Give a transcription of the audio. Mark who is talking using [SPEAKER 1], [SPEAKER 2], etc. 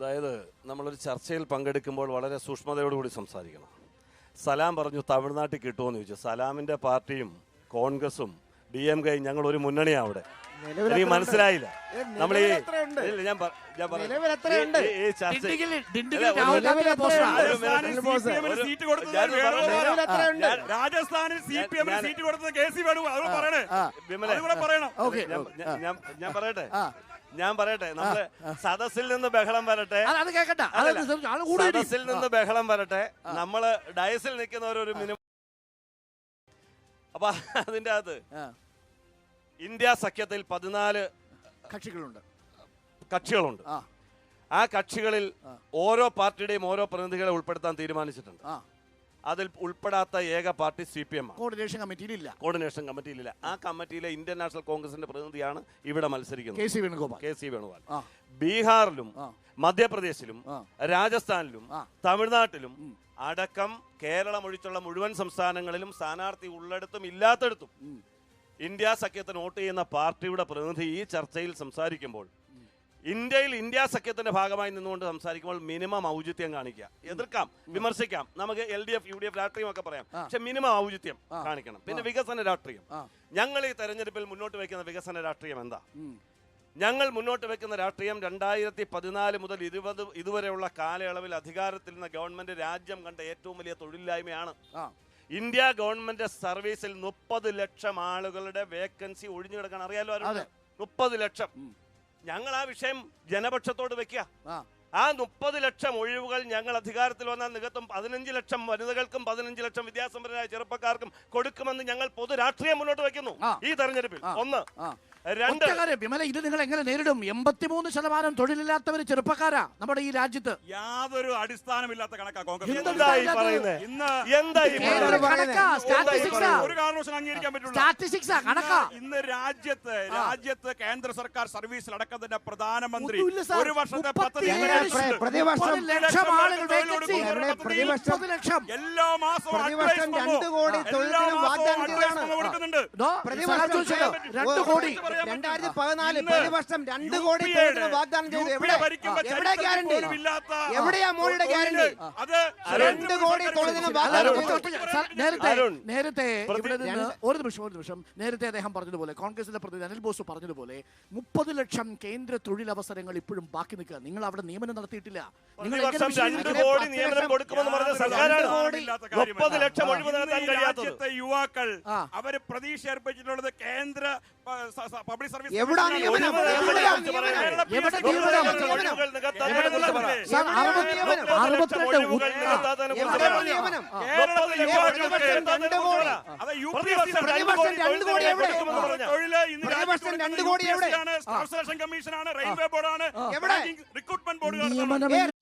[SPEAKER 1] അതായത് നമ്മളൊരു ചർച്ചയിൽ പങ്കെടുക്കുമ്പോൾ വളരെ സൂക്ഷ്മതയോടുകൂടി സംസാരിക്കണം. സലാം പറഞ്ഞു തമിഴ്നാട്ടിൽ കിട്ടുമെന്ന് ചോദിച്ചു. സലാമിന്റെ പാർട്ടിയും കോൺഗ്രസും ഡി എം കെയും ഞങ്ങൾ ഒരു മുന്നണിയാണ് അവിടെ. എനിക്ക് മനസ്സിലായില്ല. നമ്മൾ ഈ ഇല്ല, ഞാൻ പറ- ഞാൻ പറയാം. ഈ- ഈ ചർച്ച ഒരു
[SPEAKER 2] സീറ്റ് കൊടുത്തത്
[SPEAKER 1] ഞാൻ ഞാൻ-
[SPEAKER 2] രാജസ്ഥാനിൽ സി പി എമ്മിന്
[SPEAKER 1] ഞാൻ-
[SPEAKER 2] സീറ്റ് കൊടുത്തത് കെ സി വേണു. അത് പറയണേ.
[SPEAKER 3] ആ,
[SPEAKER 1] വിമലെ
[SPEAKER 2] അതുകൂടെ പറയണം.
[SPEAKER 3] ഓക്കേ,
[SPEAKER 1] ഞാൻ- ഞാൻ- ഞാൻ- ഞാൻ പറയട്ടെ?
[SPEAKER 3] ആ.
[SPEAKER 1] ഞാൻ പറയട്ടെ നമ്മൾ സദസ്സിൽ നിന്ന് ബഹളം വരട്ടെ.
[SPEAKER 4] അത് കേക്കട്ടെ.
[SPEAKER 1] സദസ്സിൽ നിന്ന് ബഹളം വരട്ടെ. നമ്മൾ ഡയസിൽ നിൽക്കുന്നവർ ഒരു മിനിമം. അപ്പൊ അതിന്റെ അകത്ത് ഇന്ത്യ സഖ്യത്തിൽ പതിനാല്
[SPEAKER 3] കക്ഷികളുണ്ട്.
[SPEAKER 1] കക്ഷികളുണ്ട്.
[SPEAKER 3] ആ.
[SPEAKER 1] കക്ഷികളിൽ ഓരോ പാർട്ടിയുടെയും ഓരോ പ്രതിനിധികളെ ഉൾപ്പെടുത്താൻ തീരുമാനിച്ചിട്ടുണ്ട്. അതിൽ ഉൾപ്പെടാത്ത ഏക party C P M
[SPEAKER 3] coordination കമ്മിറ്റിയിൽ ഇല്ല.
[SPEAKER 1] കോർഡിനേഷൻ കമ്മിറ്റിയിലില്ല ആ കമ്മിറ്റിയിലെ ഇന്ത്യൻ നാഷണൽ കോൺഗ്രസിന്റെ പ്രതിനിധിയാണ് ഇവിടെ മത്സരിക്കുന്നത്.
[SPEAKER 3] K C Venugopal.
[SPEAKER 1] K C Venugopal. ബീഹാറിലും മധ്യപ്രദേശിലും രാജസ്ഥാനിലും തമിഴ്നാട്ടിലും അടക്കം കേരളം ഒഴിച്ചുള്ള മുഴുവൻ സംസ്ഥാനങ്ങളിലും സ്ഥാനാർത്ഥി ഉള്ളിടത്തും ഇല്ലാത്തടത്തും ഇന്ത്യ സഖ്യത്തിന് വോട്ട് ചെയ്യുന്ന പാർട്ടിയുടെ പ്രതിനിധി ഈ ചർച്ചയിൽ സംസാരിക്കുമ്പോൾ ഇന്ത്യയിൽ ഇന്ത്യ സഖ്യത്തിന്റെ ഭാഗമായി നിന്നുകൊണ്ട് സംസാരിക്കുമ്പോൾ മിനിമം ഔചിത്യം കാണിക്കുക. എതിർക്കാം വിമർശിക്കാം. നമുക്ക് L D F U D F രാഷ്ട്രീയം ഒക്കെ പറയാം പക്ഷെ മിനിമം ഔചിത്യം കാണിക്കണം. പിന്നെ വികസന രാഷ്ട്രീയം. ഞങ്ങൾ ഈ തെരഞ്ഞെടുപ്പിൽ മുന്നോട്ട് വയ്ക്കുന്ന വികസന രാഷ്ട്രീയം എന്താ? ഞങ്ങൾ മുന്നോട്ട് വെക്കുന്ന രാഷ്ട്രീയം രണ്ടായിരത്തി പതിനാല് മുതൽ ഇരുപത് ഇതുവരെയുള്ള കാലയളവിൽ അധികാരത്തിൽ നിന്ന് ഗവൺമെന്റ് രാജ്യം കണ്ട ഏറ്റവും വലിയ തൊഴിലില്ലായ്മയാണ്. ഇന്ത്യ ഗവൺമെന്റ് സർവീസിൽ മുപ്പത് ലക്ഷം ആളുകളുടെ വേക്കൻസി ഒഴിഞ്ഞു കിടക്കാൻ അറിയാലോ. മുപ്പത് ലക്ഷം. ഞങ്ങൾ ആ വിഷയം ജനപക്ഷത്തോട് വെക്കുക.
[SPEAKER 3] ആ.
[SPEAKER 1] മുപ്പത് ലക്ഷം ഒഴിവുകൾ ഞങ്ങൾ അധികാരത്തിൽ വന്നാൽ നികത്തും പതിനഞ്ച് ലക്ഷം വനിതകൾക്കും പതിനഞ്ച് ലക്ഷം വിദ്യാസമ്പന്നരായ ചെറുപ്പക്കാർക്കും കൊടുക്കുമെന്ന് ഞങ്ങൾ പൊതു രാഷ്ട്രീയം മുന്നോട്ട് വെക്കുന്നു ഈ തെരഞ്ഞെടുപ്പിൽ. ഒന്ന് രണ്ട്.
[SPEAKER 4] വിമല ഇത് നിങ്ങൾ എങ്ങനെ നേരിടും? എൺപത്തിമൂന്ന് ശതമാനം തൊഴിലില്ലാത്തവർ ചെറുപ്പക്കാരാ നമ്മുടെ ഈ രാജ്യത്ത്.
[SPEAKER 2] യാതൊരു അടിസ്ഥാനമില്ലാത്ത കണക്കാ കോൺഗ്രസ്. ഇന്ന് രാജ്യത്ത് രാജ്യത്ത് കേന്ദ്ര സർക്കാർ സർവീസിൽ അടക്കം തന്നെ പ്രധാനമന്ത്രി ഒരു വർഷത്തെ
[SPEAKER 3] പ്രതിവർഷം
[SPEAKER 2] തൊഴിൽ എല്ലാ മാസവും
[SPEAKER 3] രണ്ട് കോടി
[SPEAKER 2] എല്ലാ
[SPEAKER 4] രണ്ട് കോടി.
[SPEAKER 3] രണ്ടായിരത്തി പതിനാല്
[SPEAKER 2] ഇന്ന്
[SPEAKER 3] പ്രതിവർഷം രണ്ട് കോടി വാഗ്ദാനം ചെയ്തു. എവിടെ? എവിടെ ഗ്യാരണ്ടി? എവിടെയാ ഗ്യാരണ്ടി? രണ്ട് കോടി തൊഴിലിന് വാഗ്ദാനം
[SPEAKER 4] നേരത്തെ നേരത്തെ ഇവിടെ നിന്ന് ഒരു നിമിഷം ഒരു നിമിഷം. നേരത്തെ അദ്ദേഹം പറഞ്ഞതുപോലെ കോൺഗ്രസിന്റെ പ്രതിനിധി അനിൽ ബോസ് പറഞ്ഞതുപോലെ മുപ്പത് ലക്ഷം കേന്ദ്ര തൊഴിലവസരങ്ങൾ ഇപ്പോഴും ബാക്കി നിൽക്കുക. നിങ്ങൾ അവിടെ നിയമനം നടത്തിയിട്ടില്ല. നിങ്ങൾ
[SPEAKER 1] മുപ്പത് ലക്ഷം ഒഴിവ്
[SPEAKER 2] യുവാക്കൾ
[SPEAKER 4] അവർ
[SPEAKER 2] അവർ പ്രതീക്ഷ ഏർപ്പെട്ടിട്ടുള്ളത് കേന്ദ്ര പബ്ലിക് സർവീസ്
[SPEAKER 1] തൊഴിൽ
[SPEAKER 2] ഇന്ന്
[SPEAKER 3] പ്രതിവർഷം രണ്ട് കോടി എവിടെ?
[SPEAKER 2] UPSC ആണ്, കമ്മീഷനാണ് റെയിൽവേ ബോർഡാണ്? റിക്രൂട്ട്മെന്റ് ബോർഡുകൾ